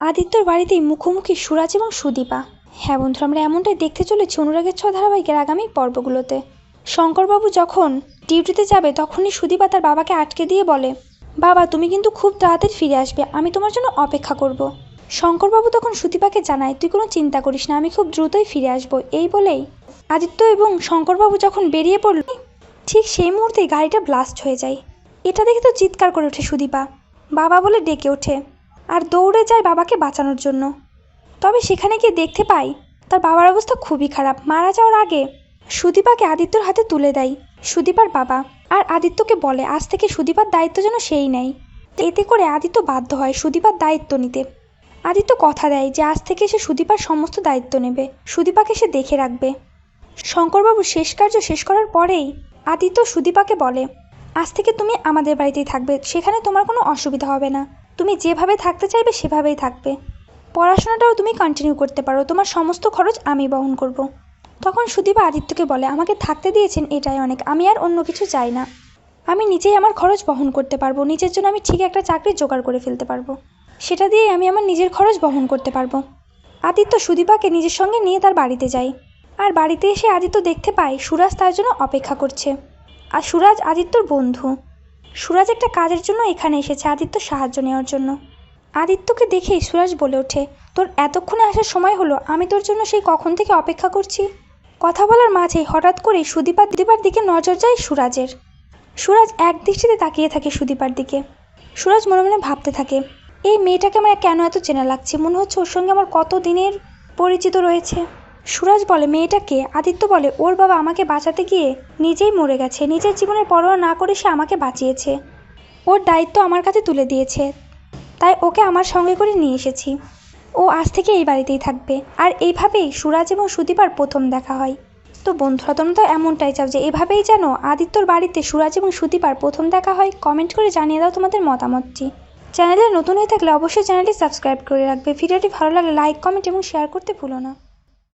আদিত্যর বাড়িতেই মুখোমুখি সুরাজ এবং সুদীপা। হ্যাঁ বন্ধুরা, আমরা এমনটাই দেখতে চলেছি অনুরাগের ছ ধারাবাহিকের আগামী পর্বগুলোতে। শঙ্করবাবু যখন ডিউটিতে যাবে, তখনই সুদীপা তার বাবাকে আটকে দিয়ে বলে, বাবা, তুমি কিন্তু খুব তাড়াতাড়ি ফিরে আসবে, আমি তোমার জন্য অপেক্ষা করব। শঙ্করবাবু তখন সুদীপাকে জানায়, তুই কোনো চিন্তা করিস না, আমি খুব দ্রুতই ফিরে আসব। এই বলেই আদিত্য এবং শঙ্করবাবু যখন বেরিয়ে পড়ল, ঠিক সেই মুহূর্তেই গাড়িটা ব্লাস্ট হয়ে যায়। এটা দেখে তো চিৎকার করে ওঠে সুদীপা। বাবা বলে ডেকে ওঠে আর দৌড়ে যায় বাবাকে বাঁচানোর জন্য। তবে সেখানে গিয়ে দেখতে পাই, তার বাবার অবস্থা খুবই খারাপ। মারা যাওয়ার আগে সুদীপাকে আদিত্যর হাতে তুলে দেয়, সুদীপার বাবা। আর আদিত্যকে বলে, আজ থেকে সুদীপার দায়িত্ব যেন সেই নেয়। এতে করে আদিত্য বাধ্য হয় সুদীপার দায়িত্ব নিতে। আদিত্য কথা দেয় যে, আজ থেকে সে সুদীপার সমস্ত দায়িত্ব নেবে। সুদীপাকে সে দেখে রাখবে। শঙ্করবাবু শেষ কার্য শেষ করার পরেই আদিত্য সুদীপাকে বলে, আজ থেকে তুমি আমাদের বাড়িতেই থাকবে। সেখানে তোমার কোনো অসুবিধা হবে না। তুমি যেভাবে থাকতে চাইবে সেভাবেই থাকবে। পড়াশোনাটাও তুমি কন্টিনিউ করতে পারো। তোমার সমস্ত খরচ আমি বহন করব। তখন সুদীপা আদিত্যকে বলে, আমাকে থাকতে দিয়েছেন এটাই অনেক। আমি আর অন্য কিছু চাই না। আমি নিজেই আমার খরচ বহন করতে পারব। নিজের জন্য আমি ঠিক একটা চাকরি জোগাড় করে ফেলতে পারব। সেটা দিয়েই আমি আমার নিজের খরচ বহন করতে পারব। আদিত্য সুদীপাকে নিজের সঙ্গে নিয়ে তার বাড়িতে যায়। আর বাড়িতে এসে আদিত্য দেখতে পায় সুরাজ তার জন্য অপেক্ষা করছে। আর সুরাজ আদিত্যর বন্ধু। সুরাজ একটা কাজের জন্য এখানে এসেছে আদিত্য সাহায্য নেওয়ার জন্য। আদিত্যকে দেখেই সুরাজ বলে ওঠে, তোর এতক্ষণে আসার সময় হলো, আমি তোর জন্য সেই কখন থেকে অপেক্ষা করছি? কথা বলার মাঝেই হঠাৎ করেই সুদীপার দিদিপার দিকে নজর যায় সুরাজের। সুরাজ এক দৃষ্টিতে তাকিয়ে থাকে সুদীপার দিকে। সুরাজ মনে মনে ভাবতে থাকে, এই মেয়েটাকে আমার কেন এত চেনা লাগছে? মনে হচ্ছে ওর সঙ্গে আমার কত দিনের পরিচিত রয়েছে? সুরাজ বলে, মেয়েটাকে? আদিত্য বলে, ওর বাবা আমাকে বাঁচাতে গিয়ে নিজেই মরে গেছে। নিজের জীবনের পরোয়া না করে সে আমাকে বাঁচিয়েছে। ওর দায়িত্ব আমার কাছে তুলে দিয়েছে। তাই ওকে আমার সঙ্গে করে নিয়ে এসেছি। ও আজ থেকে এই বাড়িতেই থাকবে। আর এইভাবেই সুরাজ এবং সুদীপার প্রথম দেখা হয়। তো বন্ধুরা, তোমরা তো এমনটাই চাও যে এভাবেই যেন আদিত্যর বাড়িতে সুরাজ এবং সুদীপার প্রথম দেখা হয়। কমেন্ট করে জানিয়ে দাও তোমাদের মতামতটি। চ্যানেলে নতুন হয়ে থাকলে অবশ্যই চ্যানেলটি সাবস্ক্রাইব করে রাখবে। ভিডিওটি ভালো লাগলে লাইক, কমেন্ট এবং শেয়ার করতে ভুলো না।